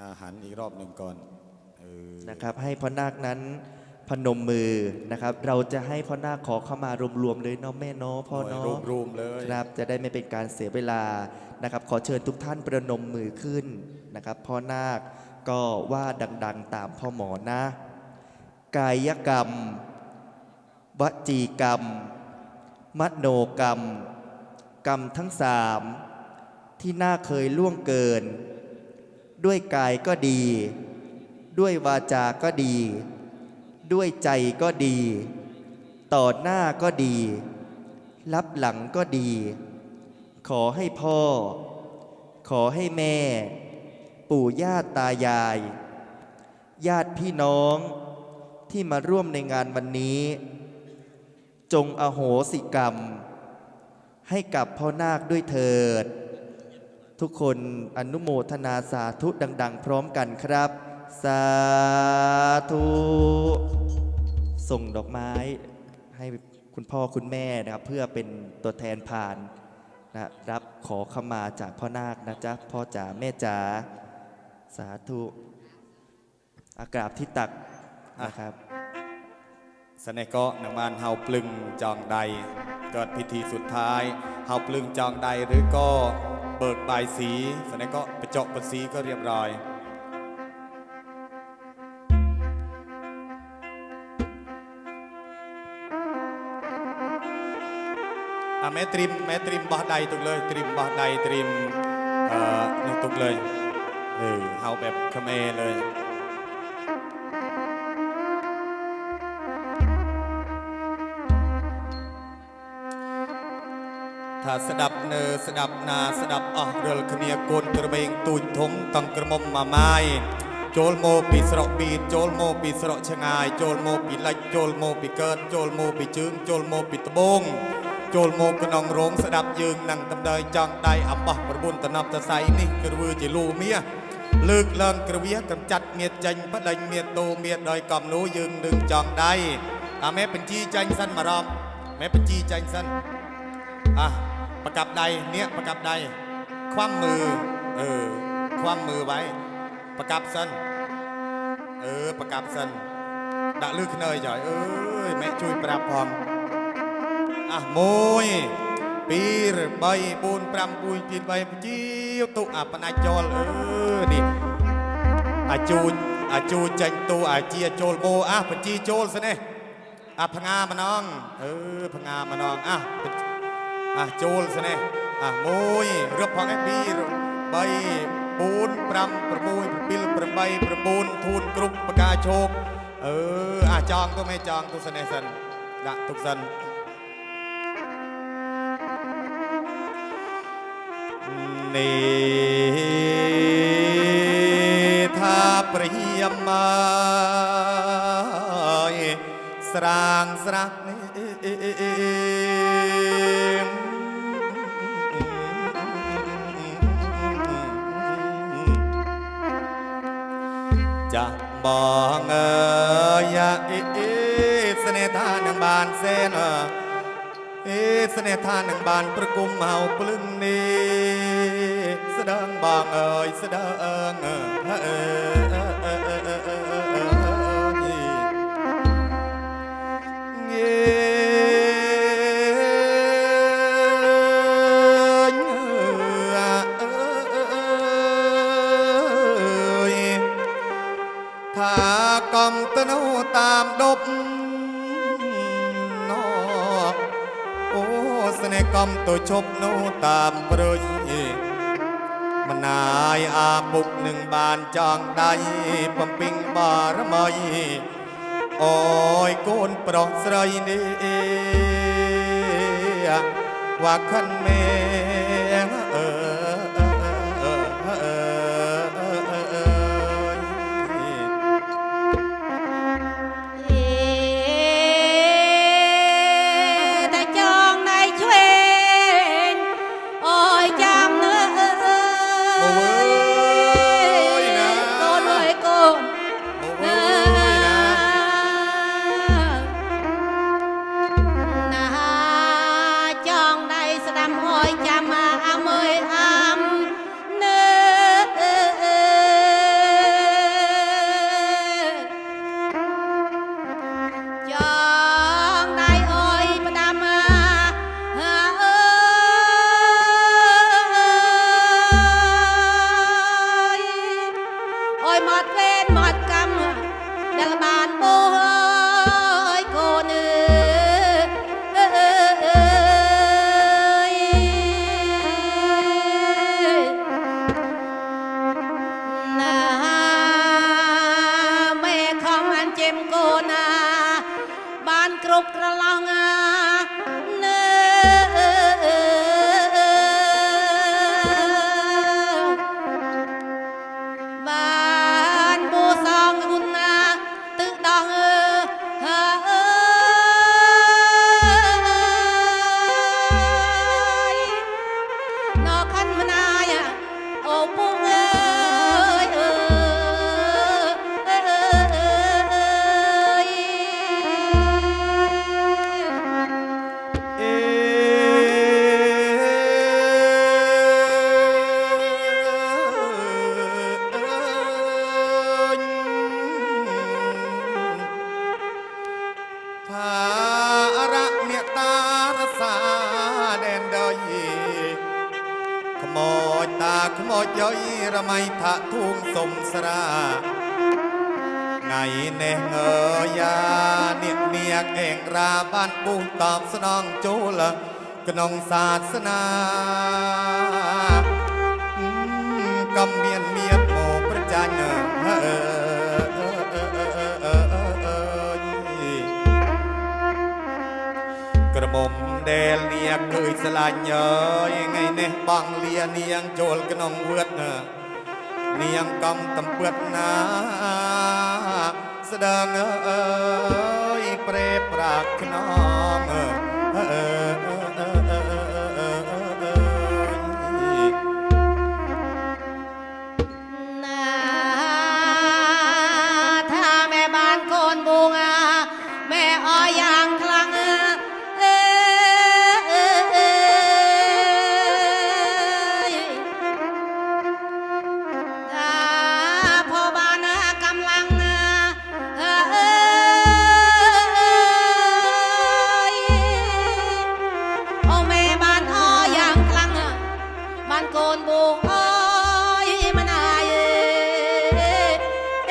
อาหารอีกรอบหนึ่งก่อนออนะครับให้พ่อนาคนั้นพนมมือนะครับ เราจะให้พ่อนาคขอเข้ามารวมๆเลยเนาะแม่เนาะพ่อเนาะรวมๆเลยครับ จะได้ไม่เป็นการเสียเวลานะครับขอเชิญทุกท่านประนมมือขึ้นนะครับพ่อนาคก็ว่าดัง ๆตามพ่อหมอนะกายกรรมวจีกรรมมโนกรรมกรรมทั้งสามที่น่าเคยล่วงเกินด้วยกายก็ดี ด้วยวาจาก็ดี ด้วยใจก็ดี ต่อหน้าก็ดี รับหลังก็ดี ขอให้พ่อ ขอให้แม่ ปู่ย่าตายาย ญาติพี่น้องที่มาร่วมในงานวันนี้ จงอโหสิกรรม ให้กับพ่อนาคด้วยเถิดทุกคนอนุโมทนาสาธุดัง ๆ พร้อมกันครับ สาธุส่งดอกไม้ ให้คุณพ่อคุณแม่นะครับเพื่อเป็นตัวแทนผ่านนะรับขอขมาจากพ่อนาคนะจ๊ะพ่อจ๋าแม่จ๋าสาธุอากาศที่ตักนะครับสนก็นังมานเฮาปลึงจองใดเกิดพิธีสุดท้ายเฮาปลึงจองใดหรือก็เบิกบายสีสนั้นก็ไปเจาะปนสีก็เรียบร้อย แม่ตริมแม่ตริมบาใดตุกเลยตริมบาใดตริมนี่ตุกเลยเออเอาแบบขเมเลยថាស្ដាប់នៅស្ដាប់ណាស្ដាប់អស់រលគ្នាកូនប្រវែងទូចធំតង់ក្រមុំម៉ាម៉ាយចូលមកពីស្រុកពីចូលមកពីស្រុកឆ្ងាយចូលមកពីលិចចូលមកពីកើតចូលមកពីជើងចូលមកពីត្បូងចូលមកក្នុងរោងស្ដាប់យើងនឹងតម្ដើយចង់ដៃអំបោះប្រពន្ធតំណប់សរសៃនេះគឺធ្វើជាលូមាសលើកឡើងក្រវាកំចាត់មៀតចាញ់បដិញមៀតតោមៀតដោយកំនូយើងនឹងចង់ដៃអាមេបញ្ជីចាញ់សិនមករំមេបញ្ជីចាញ់សិនអាประกับใดเนี้ยประกับใดคว่ำมือเออคว่ำมือไว้ประกับสั้นเออប្រកាប់សិន ដាក់លឺខ្នើយចហើយអើយម៉ែជួយប្រាប់ផងអះ1 2 3 4 5 6 7ជីវទុអាបណាច់ចូលអឺនេះអាជូនអាជូនចាញ់ទូអាជាចូលបោអះបញ្ជីចូលសិននេះអាផ្ងាម្នងអឺផ្ងាម្នងអះអះចូលស្នេះអះ1រឹបផងឯ2 3 4 5 6 7 8 9ធូនគ្រប់បកាឈោកអឺអះចង់ទៅមេចង់ទៅស្នេះសិនដាក់ទុកសិននេះថាព្រាមស្រាងស្រាក់នេះចាស់បងអើយអេអេស្នេហានឹងបានសេនអេស្នេហានឹងបាន ប្រគំមកភ្លឹងនេះស្ដឹងបងអើយស្ដឹងអើអើំទៅជប់នោះតាមព្រុញមិនអាយអាពុកនឹងបានចង់ដៃបំពេញបារមីអើយកូនប្រុសស្រីនេះវ៉ាខិនមេរយខ្មោចតាខ្មោចយយរមៃថាធួងសំស្រាថ្ងៃនេះអើយ៉ានាងនាគអេងរាបានពុះតបស្នងចូលក្នុងសាសនាកំមានពេលនាងគឺស្រឡាញ់អើយថ្ងៃនេះបងលានាងចូលក្នុងវឿតនាងកំតំពឿតណា ស្ដងអើយប្រេប្រាកណោនបងអើយមិនអាយណាថា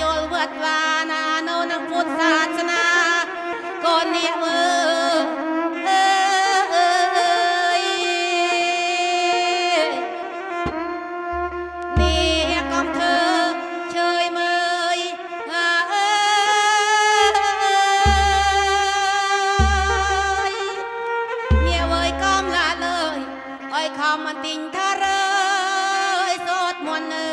ចូលវត្តវាណានៅនឹងពុទ្ធសាសនាកូននេះអើอยคำมันติงทะเลยสดมวนเนื้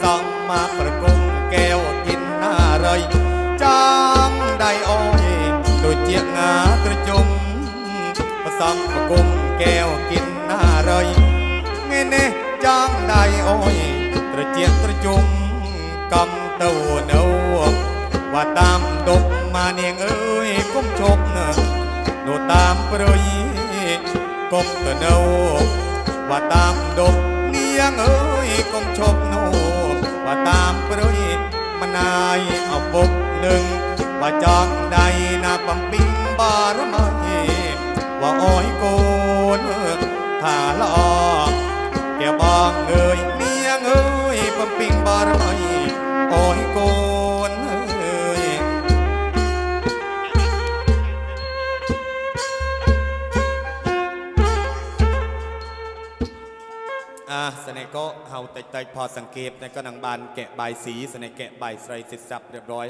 សង់មកប្រគំកែវកិនណារីចាំដៃអូយដូចជាងាត្រជុំប្រសង់ប្រគំកែវកិនណារីងៃនេះចាំដៃអូយត្រជាត្រជុំកំទៅនៅว่าตามดกมาเนียงเอ้ยก้มชกนะโนตามปรยก้มตะเนาว่าตามดกเนียงเอ้ยก้มชกว่าตามปรุยมานายเอาบุกหนึ่งว่าจองใดนาบังปิงบารมีว่าอ้อยโกนถ้าลอกแกบอกเลยเมียเงยบังปิงพอสังเกตในกระนังบานแกะใบสีสนแกะใบใส่สิ็จสับเรียบร้อย